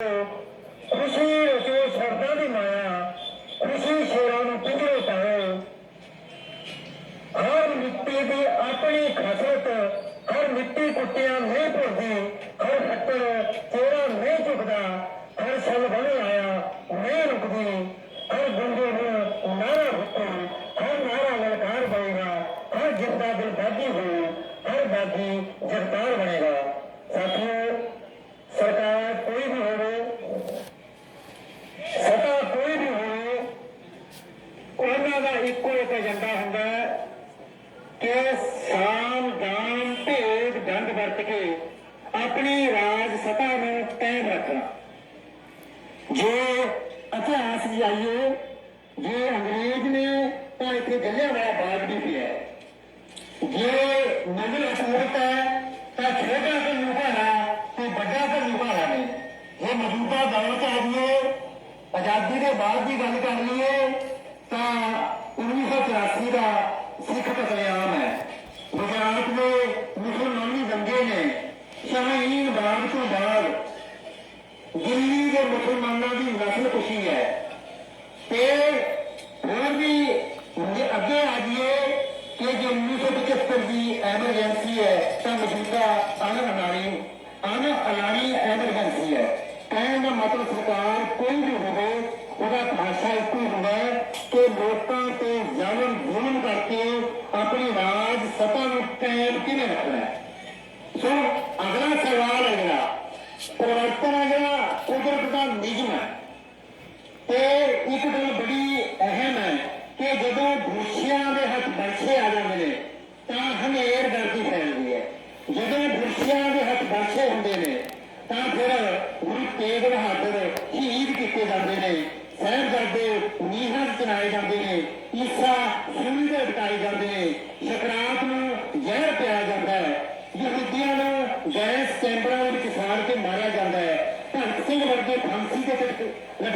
ਖੁਸ਼ੀ ਰਚੋ ਸਰਦਾ ਦੀ ਮਾਇਆ ਖੁਸ਼ੀ ਸ਼ੇਰਾਂ ਨੂੰ ਪਿੰਜਰੇ ਪਾਓ। ਹਰ ਮਿੱਟੀ ਦੀ ਆਪਣੀ ਖਸਰਤ ਹਰ ਮਿੱਟੀ ਕੁੱਟਿਆ ਨਹੀਂ ਭੁੱਲਦੀ ਹਰ ਫੱਟੜ ਤੇਰਾ ਨਹੀਂ ਝੁਕਦਾ ਹਰ ਸਲ ਬਣ ਆਇਆ ਨਹੀਂ ਰੁਕਦੀ ਹਰ ਬੰਦੇ ਨੂੰ ਨਾਰਾ ਫੁੱਟੂ ਹਰ ਨਾਰਾ ਲਲਕਾਰ ਬਣੇਗਾ ਹਰ ਜਿੰਦਾ ਦਿਲ ਬਾਗੀ ਹੋਊ ਹਰ ਬਾਗੀ ਜਗਤਾਰ ਬਣੇਗਾ ਸਾਥੀਓ ਸਰਕਾਰ ਕੋਈ ਵੀ ਹੋਵੇ ਸਤਾ ਕੋਈ ਵੀ ਹੋਵੇ ਉਹਨਾਂ ਦਾ ਇੱਕੋ ਇੱਕ ਏਜੰਡਾ ਹੁੰਦਾ ਹੈ ਕਿ ਸਾਮ ਦਾਨ ਭੇਦ ਗੰਢ ਵਰਤ ਕੇ ਆਪਣੀ ਰਾਜ ਸਤਾ ਨੂੰ ਕਾਇਮ ਰੱਖਣਾ। ਜੇ ਇਤਿਹਾਸ ਜਾਈਏ ਜੇ ਅੰਗਰੇਜ਼ ਨੇ ਤਾਂ ਇੱਥੇ ਜਲਿਆਂਵਾਲਾ ਬਾਗ ਵੀ ਪਿਆ ਜੇ ਨਜ਼ਰ ਅਸੂਰਤ ਹੈ, ਤਾਂ ਛੋਟਾ ਘੱਲੂ ਭਾਰਾ ਤੇ ਵੱਡਾ ਘੱਲੂ ਭਾਰਾ ਨੇ ਜੇ ਮੌਜੂਦਾ ਦੌਰ ਆ ਜਾਈਏ ਆਜ਼ਾਦੀ ਦੇ ਬਾਅਦ ਦੀ ਗੱਲ ਕਰ ਲਈ ਤਾਂ 1984 ਦਾ ਸਿੱਖ ਕਤਲੇਆਮ ਹੈ ਗੁਜਰਾਤ ਦੇ ਮੁਸਲਮਾਨੀ ਦੰਗੇ ਨੇ ਸ਼ਾਹੀਨ ਬਾਗ ਤੋਂ ਬਾਅਦ ਦਿੱਲੀ ਦੇ ਮੁਸਲਮਾਨਾਂ ਦੀ ਨਸਲ ਕੁਸ਼ੀ ਹੈ ਤੇ ਹੋਰ ਵੀ ਜੇ ਅੱਗੇ ਆ ਜਾਈਏ ਕਿ ਜੋ 1975 ਦੀ ਐਮਰਜੈਂਸੀ ਹੈ ਤਾਂ ਮੌਜੂਦਾ ਅਨ ਅਨਾਰੀ ਅਨ ਅਨਾਰੀ ਐਮਰਜੈਂਸੀ ਹੈ ਕਹਿਣ ਦਾ ਮਤਲਬ ਸਰਕਾਰ ਕੋਈ ਵੀ ਹੋਵੇ ਉਹਦਾ ਖਾਸਾ ਇੱਕੋ ਹੀ ਹੁੰਦਾ ਹੈ ਕਿ ਲੋਕਾਂ ਤੇ ਜ਼ਾਲਮ ਜ਼ੁਲਮ ਕਰਕੇ ਆਪਣੀ ਰਾਜ ਸਤਾ ਨੂੰ ਕਾਇਮ ਰੱਖਣਾ ਸੋ ਅਗਲਾ ਸਵਾਲ ਹੈ ਜਿਹੜਾ ਪਰਿਵਰਤਨ ਹੈ ਜਿਹੜਾ ਕੁਦਰਤ ਦਾ ਨਿਯਮ ਹੈ ਤੇ ਇੱਕ ਗੱਲ ਬੜੀ ਅਹਿਮ ਹੈ ਕਿ ਜਦੋਂ ਦੂਸ਼ਿਆਂ ਦੇ ਹੱਥ ਬਰਛੇ ਆ ਜਾਂਦੇ ਨੇ ਤਾਂ ਹਨੇਰ ਗਰਦੀ ਫੈਲਦੀ ਹੈ ਜਦੋਂ ਦੂਸ਼ਿਆਂ ਦੇ ਹੱਥ ਬਰਛੇ ਹੁੰਦੇ ਨੇ ਤਾਂ ਫਿਰ ਗੁਰੂ ਤੇਗ ਬਹਾਦਰ ਸ਼ਹੀਦ ਕੀਤੇ ਜਾਂਦੇ ਨੇ ਸਾਹਿਬਜ਼ਾਦੇ ਨੀਹਾਂ 'ਚ ਚਨਾਏ ਜਾਂਦੇ ਨੇ ਈਸਾ ਸੂਲੀ ਦੇ ਟਕਾਏ ਜਾਂਦੇ ਨੇ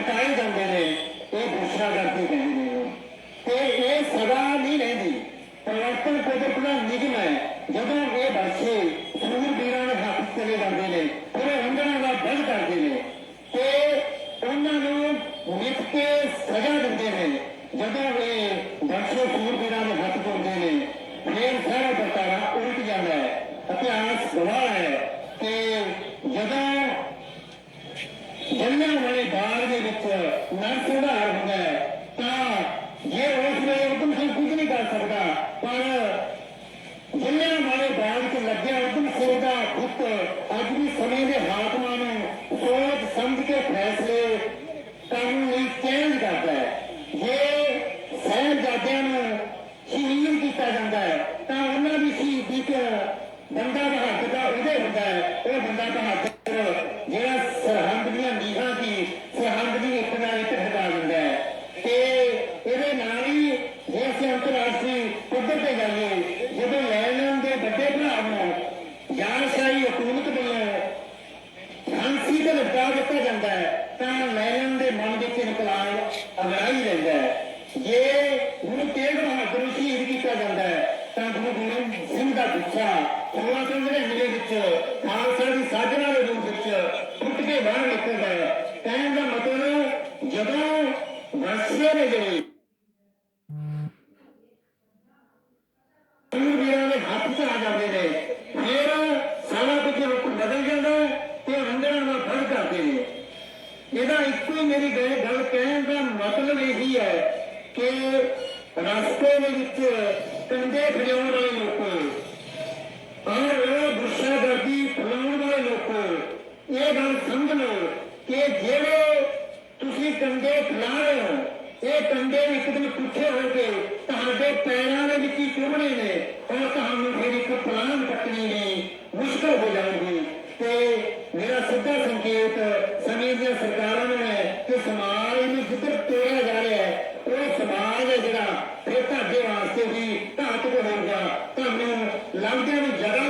தாய் தந்தை ਬੰਦਾ ਬਹਾਦਰ ਜਿਹੜਾ ਸਰਹੰਦ ਦੀਆਂ ਨੀਹਾਂ ਦੀ ਸਰਹੰਦ ਦੀ ਇੱਕ ਨਾਲ ਹਟਾ ਦਿੰਦਾ ਹੈ। ਤੇ ਇਹਦੇ ਨਾਲ ਹੀ ਜੇ ਅਸੀਂ ਅੰਤਰਰਾਸ਼ਟਰੀ ਪੱਧਰ ਤੇ ਜਾਈਏ ਜਦੋਂ ਲੈਣ ਦੇ ਵੱਡੇ ਭਰਾ ਨੂੰ ਜਾਨਸ਼ਾਹੀ ਹਕੂਮਤ ਵੱਲੋਂ ਫਾਂਸੀ ਤੇ ਲਟਕਾ ਦਿੱਤਾ ਜਾਂਦਾ ਹੈ, ਤਾਂ ਲੈਣ ਦੇ ਮਨ ਵਿੱਚ ਇਨਕਲਾਬ ਅਗਰਾਈ ਰਹਿੰਦਾ ਹੈ। ਜੇ ਗੁਰੂ ਤੇਗ ਬਹਾਦਰ ਨੂੰ ਸ਼ਹੀਦ ਕੀਤਾ ਜਾਂਦਾ ਹੈ, ਤਾਂ ਗੁਰੂ ਗੋਬਿੰਦ ਸਿੰਘ ਦਾ ਗੁੱਸਾ 1699 ਦੇ ਵਿੱਚ ਖਾਲਸਾ ਦੀ ਸਾਜਨਾ ਦੇ ਰੂਪ ਵਿੱਚ ਟੁੱਟ ਕੇ ਬਾਹਰ ਨਿਕਲਦਾ ਹੈ ਕਹਿਣ ਦਾ ਮਤਲਬ ਜਦੋਂ ਵਰਸੇ ਨੇ ਜਿਹੜੇ ਸੂਰਬੀਰਾਂ ਦੇ ਹੱਥ 'ਚ ਆ ਜਾਂਦੇ ਨੇ। ਫਿਰ ਸਾਰਾ ਕੁਝ ਬਦਲ ਜਾਂਦਾ ਤੇ ਰੰਗਣਾ ਦਾ ਫ਼ਰਕ ਕਰਦੇ ਨੇ। ਇਹਦਾ ਇੱਕੋ ਹੀ ਮੇਰੀ ਗੱਲ ਕਹਿਣ ਦਾ ਮਤਲਬ ਇਹੀ ਹੈ ਕਿ ਰਸਤੇ ਦੇ ਵਿੱਚ ਕੰਡੇ ਖਿਲਾਉਣ ਵਾਲੇ ਲੋਕ, ਔਰ ਉਹ ਗੁੱਸਾਗਰਦੀ ਫਲਾਉਣ ਵਾਲੇ ਲੋਕ, ਇਹ ਗੱਲ ਸਮਝ ਲਓ ਕਿ ਜਿਹੜੇ ਤੁਸੀਂ ਕੰਡੇ ਖਿਲਾ ਰਹੇ ਹੋ ਇਹ ਕੰਡੇ ਇੱਕ ਦਿਨ ਪੁੱਠੇ ਹੋ ਕੇ ਤੁਹਾਡੇ ਪੈਰਾਂ ਦੇ ਵਿੱਚ ਹੀ ਚੁਭਣੇ ਨੇ। ਔਰ ਤੁਹਾਨੂੰ ਫਿਰ ਇੱਕ ਪਲਾਨ ਕੱਟਣੀ ਨੇ। ਮੁਸ਼ਕਲ ਹੋ ਜਾਊਗੀ ਤੇ ਮੇਰਾ ਸਿੱਧਾ ਸੰਕੇਤ, ਸਮੇਂ ਦੀਆਂ ਸਰਕਾਰਾਂ ਨੂੰ ਹੈ ਕਿ ਸਮਾਜ ਨੂੰ ਜਿੱਧਰ ਤੋੜਿਆ ਜਾ ਰਿਹਾ ਹੈ, ਉਹ ਸਮਾਜ ਹੈ ਜਿਹੜਾ ਫਿਰ ਤੁਹਾਡੇ ਵਾਸਤੇ ਵੀ ਘਾਤਕ ਹੋਊਗਾ। ਤੁਹਾਨੂੰ ਲੰਘਦਿਆਂ ਨੂੰ ਜਗ੍ਹਾ